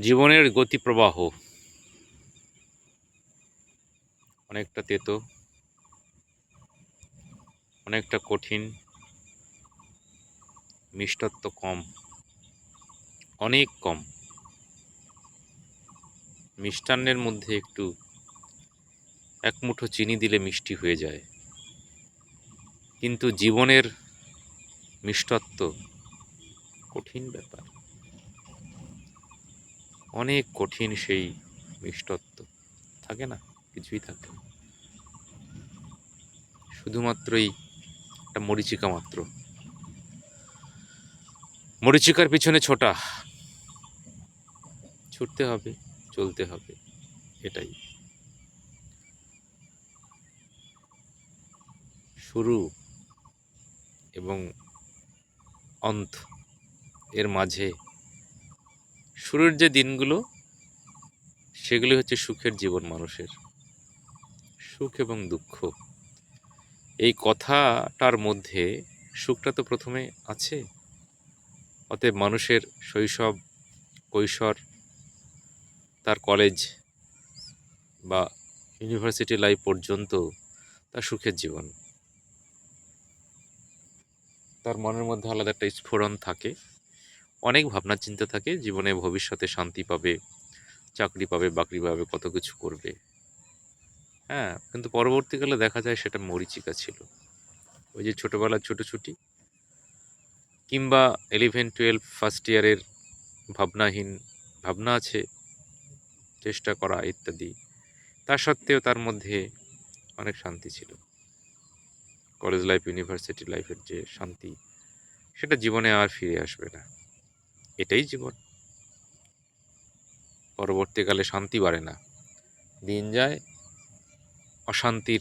জীবনের গতি প্রবাহ অনেকটা তেতো, অনেকটা কঠিন, মিষ্টত্ব কম, অনেক কম। মিষ্টান্নের মধ্যে একটু এক মুঠো চিনি দিলে মিষ্টি হয়ে যায়। কিন্তু জীবনের মিষ্টত্ব কঠিন ব্যাপার। অনেক কঠিন সেই মিষ্টত্ব। থাকে না? কিছুই থাকে না। শুধুমাত্রই একটা মরিচিকা মাত্র। মরিচিকার পিছনে ছোটা। ছুটতে হবে, চলতে হবে, এটাই। শুরু এবং অন্ত এর মাঝে শুরুর যে দিনগুলো, সেগুলি হচ্ছে সুখের জীবন মানুষের। সুখ এবং দুঃখ। এই কথাটার মধ্যে সুখটা তো প্রথমে আছে। অতএব মানুষের শৈশব, কৈশোর, তার কলেজ বা ইউনিভার্সিটি লাইফ পর্যন্ত তার সুখের জীবন। তার মনের মধ্যে আলাদা একটা স্ফোরণ থাকে। অনেক ভাবনা চিন্তা থাকে, জীবনে ভবিষ্যতে শান্তি পাবে, চাকরি পাবে, বাকরি পাবে, কত কিছু করবে। হ্যাঁ কিন্তু পরবর্তীকালে দেখা যায় সেটা মরিচিকা ছিল। ওই যে ছোটোবেলার ছুটোছুটি কিংবা ইলেভেন টুয়েলভ ফার্স্ট ইয়ারের ভাবনাহীন ভাবনা আছে, চেষ্টা করা ইত্যাদি। তা সত্ত্বেও তার মধ্যে অনেক শান্তি ছিল। কলেজ লাইফ ইউনিভার্সিটি লাইফের যে শান্তি, সেটা জীবনে আর ফিরে আসবে না। এটাই জীবন। পরবর্তীকালে শান্তি বাড়ে না। দিন যায়, অশান্তির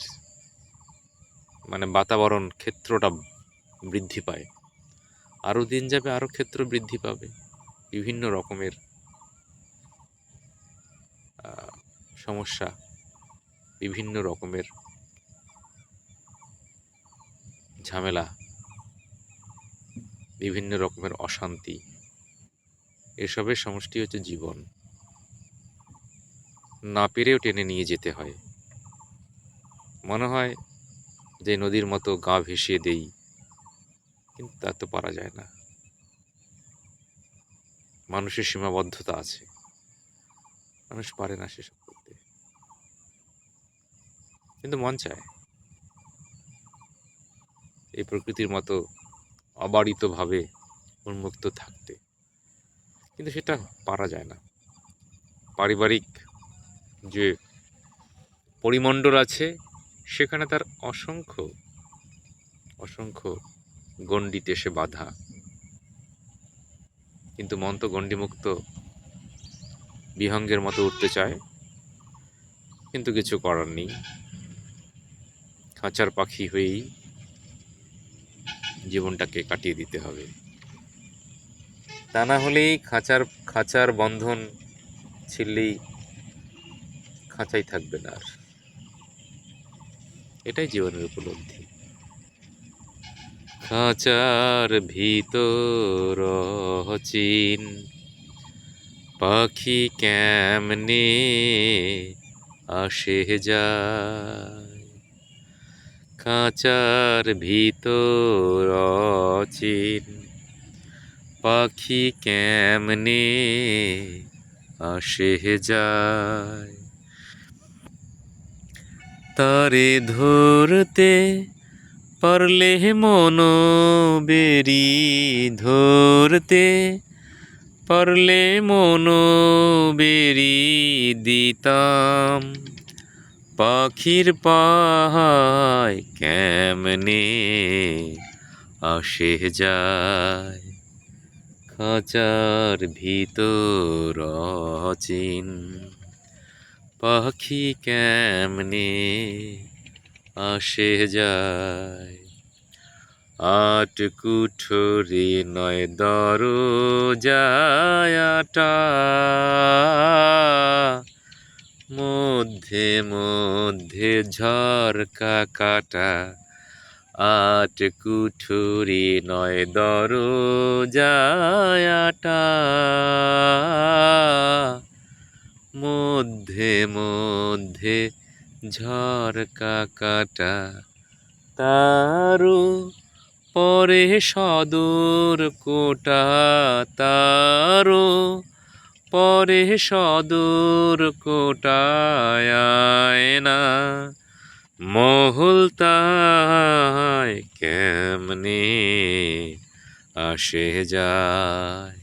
মানে বাতাবরণ ক্ষেত্রটা বৃদ্ধি পায়। আরও দিন যাবে, আরও ক্ষেত্র বৃদ্ধি পাবে। বিভিন্ন রকমের সমস্যা, বিভিন্ন রকমের ঝামেলা, বিভিন্ন রকমের অশান্তি। এসবের সমষ্টি হচ্ছে জীবন। না পেরেও টেনে নিয়ে যেতে হয়। মনে হয় যে নদীর মতো গা ভেসিয়ে দেই, কিন্তু তা তো পারা যায় না। মানুষের সীমাবদ্ধতা আছে। মানুষ পারে না সেসব করতে। কিন্তু মন চায়। এই প্রকৃতির মতো অবারিতভাবে উন্মুক্ত থাকতে। কিন্তু সেটা পারা যায় না। পারিবারিক যে পরিমণ্ডল আছে, সেখানে তার অসংখ্য অসংখ্য গণ্ডিতে এসে বাধা। কিন্তু মন তো গণ্ডিমুক্ত বিহঙ্গের মতো উঠতে চায়। কিন্তু কিছু করার নেই। খাঁচার পাখি হয়েই জীবনটাকে কাটিয়ে দিতে হবে। তা না হলেই খাঁচার খাঁচার বন্ধন ছিললেই খাঁচাই থাকবে না আর। এটাই জীবনের উপলব্ধি। খাঁচার ভিতর চিন পাখি কেমনে আসে যায়? খাঁচার ভিতর চিন পাখি কেমনে আসে যায়? তারে ধরতে পারলে মন বেরি ধরতে পারলে মন বেরি দিতাম। পাখির পাহায় কেমনে আসে যায়? খাঁচার ভিতর চিন পাখি কেমনে আসে যায়? আট কুঠরি নয় দরজায়াটা। মধ্যে মধ্যে ঝরকা কাটা আট কুঠুরি নয় দরজায়াটা। মধ্যে মধ্যে ঝরকা কাটা। তারু পরে সদর কোটা। তারু পরে সদর কোটায় না। মহল তাই কেমনে আসে যায়?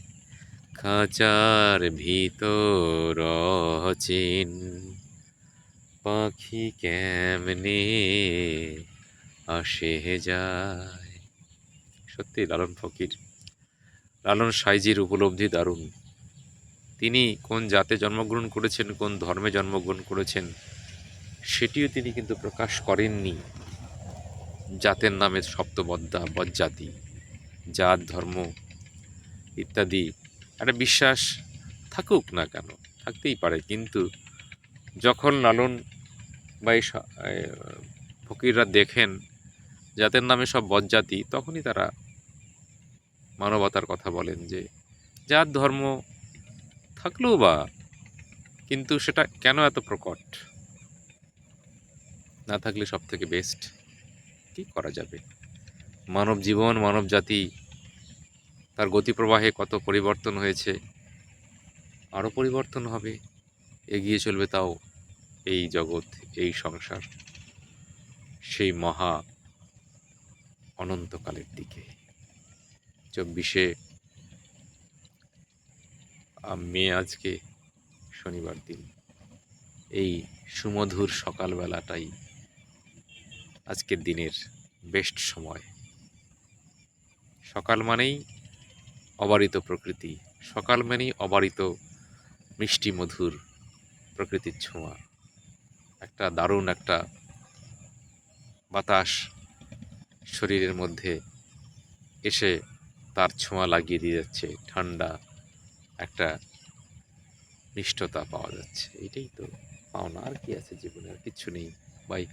খাঁচার ভিতর চিন পাখি কেমনে আসে যায়? সত্যি, লালন ফকির। লালন সাইজির উপলব্ধি দারুণ। তিনি কোন জাতে জন্মগ্রহণ করেছেন, কোন ধর্মে জন্মগ্রহণ করেছেন সেটিও তিনি কিন্তু প্রকাশ করেননি। জাতের নামে সপ্তবদ্যা বজ্জাতি, জাত, ধর্ম ইত্যাদি। একটা বিশ্বাস, থাকুক না কেন, থাকতেই পারে। কিন্তু যখন লালন বা এই ফকিররা দেখেন জাতের নামে সব বজ্জাতি, তখনই তারা মানবতার কথা বলেন যে, জাত, ধর্ম থাকলেও বা, কিন্তু সেটা কেন এত প্রকট? না থাকলে সব থেকে বেস্ট কি করা যাবে? মানব জীবন, মানব জাতি, তার গতিপ্রবাহে কত পরিবর্তন হয়েছে আরও পরিবর্তন হবে, এগিয়ে চলবে তাও এই জগৎ, এই সংসার, সেই মহা অনন্তকালের দিকে। চব্বিশে মে আজকে শনিবার দিন। এই সুমধুর সকালবেলাটাই আজকের দিনের বেস্ট সময়। সকাল মানেই অবারিত প্রকৃতি, সকাল মানেই অবারিত মিষ্টি মধুর প্রকৃতির ছোঁয়া। একটা দারুণ একটা বাতাস শরীরের মধ্যে এসে তার ছোঁয়া লাগিয়ে দিয়ে যাচ্ছে, ঠান্ডা একটা মিষ্টতা পাওয়া যাচ্ছে। এটাই তো পাওনা। আর কি আছে জীবনে? আর কিচ্ছু নেই। বাই।